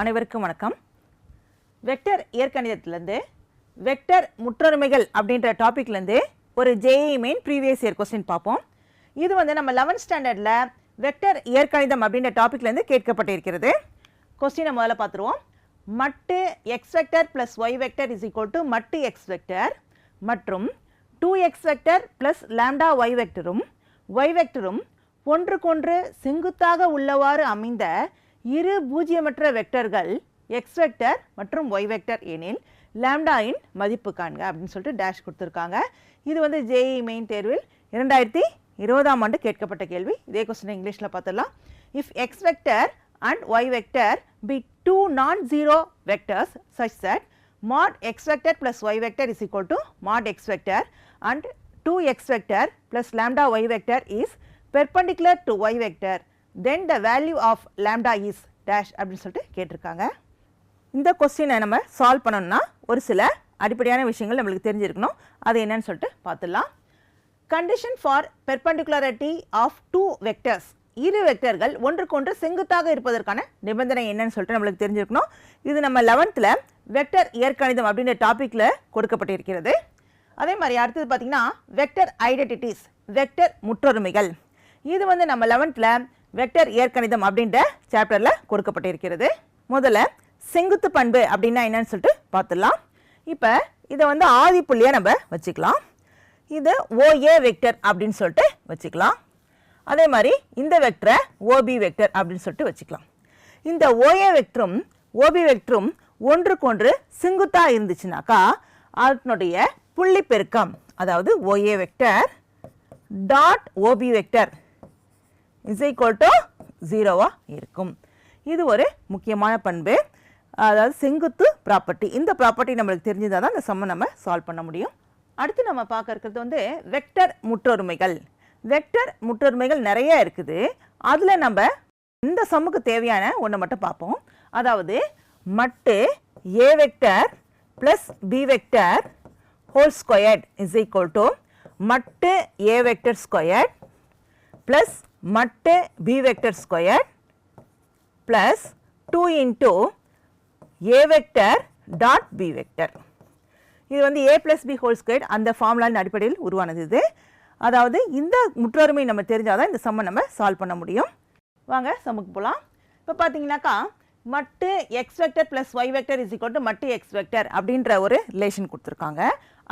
அனைவருக்கும் வணக்கம். Vector இயற்கணிதத்திலேருந்து vector முற்றொருமைகள் அப்படின்ற டாப்பிக்லேருந்து ஒரு JEE main previous year question பார்ப்போம். இது வந்து நம்ம லெவன்த் ஸ்டாண்டர்டில் வெக்டர் இயற்கணிதம் அப்படின்ற டாப்பிக்லேருந்து கேட்கப்பட்டிருக்கிறது. கொஸ்டினை முதல்ல பார்த்துருவோம். மட்டு x vector plus y vector is equal to மட்டு எக்ஸ் வெக்டர் மற்றும் two x vector plus lambda y வெக்டரும் y வெக்டரும் ஒன்றுக்கொன்று செங்குத்தாக உள்ளவாறு அமைந்த இரு பூஜ்ஜியமற்ற வெக்டர்கள் எக்ஸ் வெக்டர் மற்றும் ஒய் வெக்டர் எனில் லேம்டாயின் மதிப்பு காண்க அப்படின்னு சொல்லிட்டு டேஷ் கொடுத்துருக்காங்க. இது வந்து ஜேஇ மெயின் தேர்வில் இரண்டாயிரத்தி இருபதாம் ஆண்டு கேட்கப்பட்ட கேள்வி. இதே கொஸ்டின் இங்கிலீஷில் பார்த்துடலாம். If x vector and y vector be two non zero vectors such that mod x vector plus y vector is equal to mod x vector and 2x vector plus lambda y vector is perpendicular to y vector. Then the value of lambda is dash அப்படின்னு சொல்லிட்டு கேட்டிருக்காங்க. இந்த கொஸ்டினை நம்ம solve பண்ணணும்னா ஒரு சில அடிப்படையான விஷயங்கள் நம்மளுக்கு தெரிஞ்சிருக்கணும். அது என்னன்னு சொல்லிட்டு பார்த்துடலாம். Condition for perpendicularity of two vectors இரு வெக்டர்கள் ஒன்றுக்கொன்று செங்குத்தாக இருப்பதற்கான நிபந்தனை என்னன்னு சொல்லிட்டு நம்மளுக்கு தெரிஞ்சிருக்கணும். இது நம்ம லெவன்த்தில் வெக்டர் இயற்கணிதம் அப்படின்ற டாப்பிக்கில் கொடுக்கப்பட்டிருக்கிறது. அதே மாதிரி அடுத்தது பார்த்தீங்கன்னா வெக்டர் ஐடென்டிட்டிஸ் வெக்டர் முற்றொருமைகள். இது வந்து நம்ம லெவன்த்தில் வெக்டர் இயற்கணிதம் அப்படின்ற சாப்டரில் கொடுக்கப்பட்டிருக்கிறது. முதல்ல செங்குத்து பண்பு அப்படின்னா என்னன்னு சொல்லிட்டு பார்த்துடலாம். இப்போ இதை வந்து ஆதிப்புள்ளியாக நம்ம வச்சுக்கலாம். இது ஓஏ வெக்டர் அப்படின்னு சொல்லிட்டு வச்சுக்கலாம். அதே மாதிரி இந்த வெக்டரை ஓபி வெக்டர் அப்படின்னு சொல்லிட்டு வச்சுக்கலாம். இந்த ஓஏ வெக்டரும் ஓபி வெக்டரும் ஒன்றுக்கொன்று செங்குத்தாக இருந்துச்சுனாக்கா அதனுடைய புள்ளி பெருக்கம் அதாவது OA vector dot OB vector is equal to ஜீரோவாக இருக்கும். இது ஒரு முக்கியமான பண்பு. அதாவது செங்குத்து ப்ராப்பர்ட்டி இந்த ப்ராப்பர்ட்டி நம்மளுக்கு தெரிஞ்சதால் தான் இந்த சம்மை நம்ம சால்வ் பண்ண முடியும். அடுத்து நம்ம பார்க்க இருக்கிறது வந்து வெக்டர் முற்றொருமைகள். வெக்டர் முற்றொருமைகள் நிறைய இருக்குது. அதில் நம்ம இந்த சம்முக்கு தேவையான ஒன்று மட்டும் பார்ப்போம். அதாவது மட்டு a vector plus b vector whole squared is equal to மட்டு ஏ வெக்டர் ஸ்கொயர்ட் ப்ளஸ் மட்டு b vector square plus 2 into a vector dot b vector. இது வந்து a plus b whole square அந்த ஃபார்முலாவின் அடிப்படையில் உருவானது இது. அதாவது இந்த முற்றொருமை நம்ம தெரிஞ்சால் தான் இந்த சம்மை நம்ம சால்வ் பண்ண முடியும். வாங்க சம்முக்கு போகலாம் இப்போ பார்த்தீங்கன்னாக்கா மட்டு x vector plus y vector is equal to மட்டு எக்ஸ் வெக்டர் அப்படின்ற ஒரு ரிலேஷன் கொடுத்துருக்காங்க.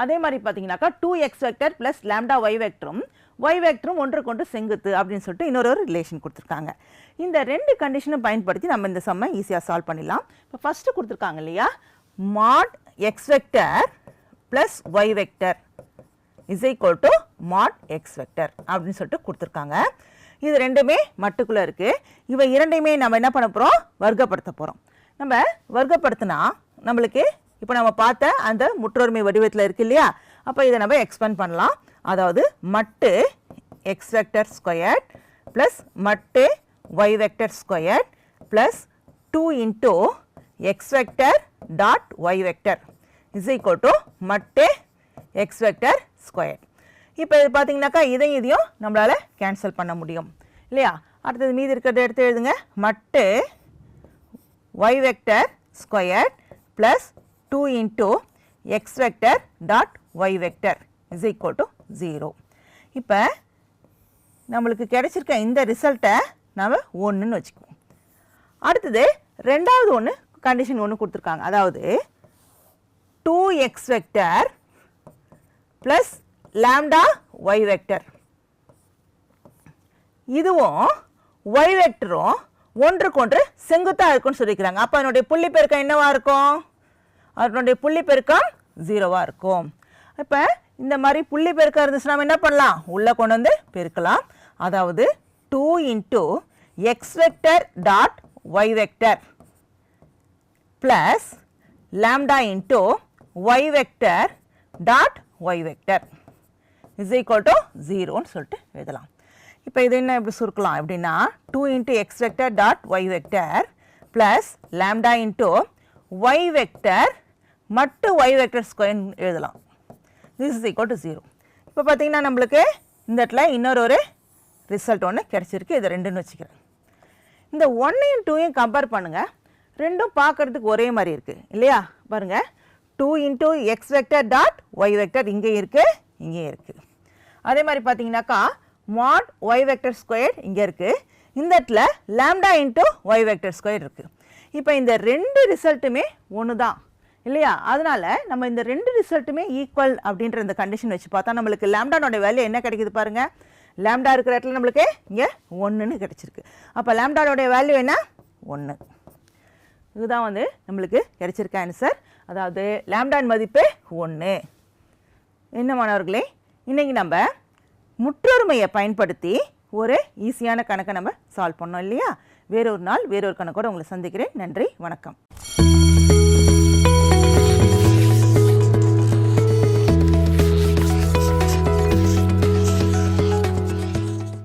அதே மாதிரி பார்த்தீங்கன்னாக்கா two x vector plus lambda y வெக்டரும் y வெக்டரும் ஒன்றுக்கொன்று செங்குத்து அப்படின்னு சொல்லிட்டு இன்னொரு ஒரு ரிலேஷன் கொடுத்துருக்காங்க. இந்த ரெண்டு கண்டிஷனை பயன்படுத்தி நம்ம இந்த சம்மை ஈஸியாக சால்வ் பண்ணிடலாம். இப்போ ஃபஸ்ட்டு கொடுத்துருக்காங்க இல்லையா? Mod x vector plus y vector is equal to mod x vector அப்படின்னு சொல்லிட்டு கொடுத்துருக்காங்க. இது ரெண்டுமே மட்டுக்குள்ளே இருக்குது இவை இரண்டையுமே நம்ம என்ன பண்ண போகிறோம் வர்க்கப்படுத்த போகிறோம் நம்ம வர்க்கப்படுத்தினா நம்மளுக்கு இப்போ நம்ம பார்த்த அந்த முற்றொருமை வடிவத்தில் இருக்கு இல்லையா? அப்போ இதை நம்ம எக்ஸ்பெண்ட் பண்ணலாம். அதாவது மட்டு எக்ஸ் வெக்டர் ஸ்கொயர்ட் ப்ளஸ் மட்டு y vector squared plus two into x vector dot y vector is equal to மட்டு எக்ஸ் வெக்டர் ஸ்கொயர் இப்போ இது பார்த்தீங்கன்னாக்கா இதையும் இதையும் நம்மளால் கேன்சல் பண்ண முடியும். இல்லையா? அடுத்தது மீதி இருக்கிறத எடுத்து எழுதுங்க. மட்டு y vector square plus two into x vector dot y vector is equal to zero இப்போ நம்மளுக்கு கிடைச்சிருக்க இந்த ரிசல்ட்டை நாம் ஒன்றுன்னு வச்சுக்குவோம். அடுத்தது ரெண்டாவது ஒன்று கண்டிஷன் ஒன்று கொடுத்துருக்காங்க. அதாவது two x vector plus lambda y vector இதுவும் ஒய் வெக்டரும் ஒன்றுக்கொன்று செங்குத்தாக இருக்கும்னு சொல்லிக்கிறாங்க. அப்போ அதனுடைய புள்ளி பெருக்கம் என்னவாக இருக்கும்? அதனுடைய புள்ளி பெருக்கம் ஜீரோவாக இருக்கும். இப்போ இந்த மாதிரி புள்ளி பெருக்கம் இருந்துச்சுன்னா நம்ம என்ன பண்ணலாம்? உள்ளே கொண்டு வந்து பெருக்கலாம். அதாவது two into x vector dot y vector plus lambda into y vector dot y vector is equal to ஜீரோன்னு சொல்லிட்டு எழுதலாம். இப்போ இது என்ன எப்படி சுருக்கலாம்? எப்படின்னா two into x vector dot y vector plus lambda into y vector மட்டு ஒய் வெக்டர் ஸ்கொயர் எழுதலாம். This is equal to zero இப்போ பார்த்தீங்கன்னா நம்மளுக்கு இந்த இடத்துல இன்னொரு ஒரு ரிசல்ட் ஒன்று கிடச்சிருக்கு. இது ரெண்டுன்னு வச்சுக்கிறேன். இந்த ஒன்னையும் டூயும் கம்பேர் பண்ணுங்கள் ரெண்டும் பார்க்கறதுக்கு ஒரே மாதிரி இருக்குது இல்லையா? பாருங்கள் two into x vector dot y vector இங்கே இருக்குது இங்கேயும் இருக்குது அதே மாதிரி பார்த்தீங்கன்னாக்கா மாட் ஒய் வெக்டர் ஸ்கொயர் இங்கே இருக்குது இந்த இடத்துல lambda into y vector square இருக்குது இப்போ இந்த ரெண்டு ரிசல்ட்டுமே ஒன்று தான் இல்லையா? அதனால் நம்ம இந்த ரெண்டு ரிசல்ட்டுமே ஈக்குவல் அப்படின்ற இந்த கண்டிஷன் வச்சு பார்த்தா நம்மளுக்கு லேம்டானோட வேல்யூ என்ன கிடைக்குது பாருங்கள் லேம்டா இருக்கிற இடத்துல நம்மளுக்கு இங்கே ஒன்றுன்னு கிடச்சிருக்கு. அப்போ லேம்டானோடைய வேல்யூ என்ன? ஒன்று இதுதான் வந்து நம்மளுக்கு கிடைச்சிருக்க ஆன்சர் அதாவது லேம்டான் மதிப்பு ஒன்று என்ன மாணவர்களே? இன்றைக்கி நம்ம முற்றொருமையை பயன்படுத்தி ஒரு ஈஸியான கணக்கை நம்ம சால்வ் பண்ணோம் இல்லையா? வேறொரு நாள் வேறொரு கணக்கோட உங்களை சந்திக்கிறேன். நன்றி வணக்கம்.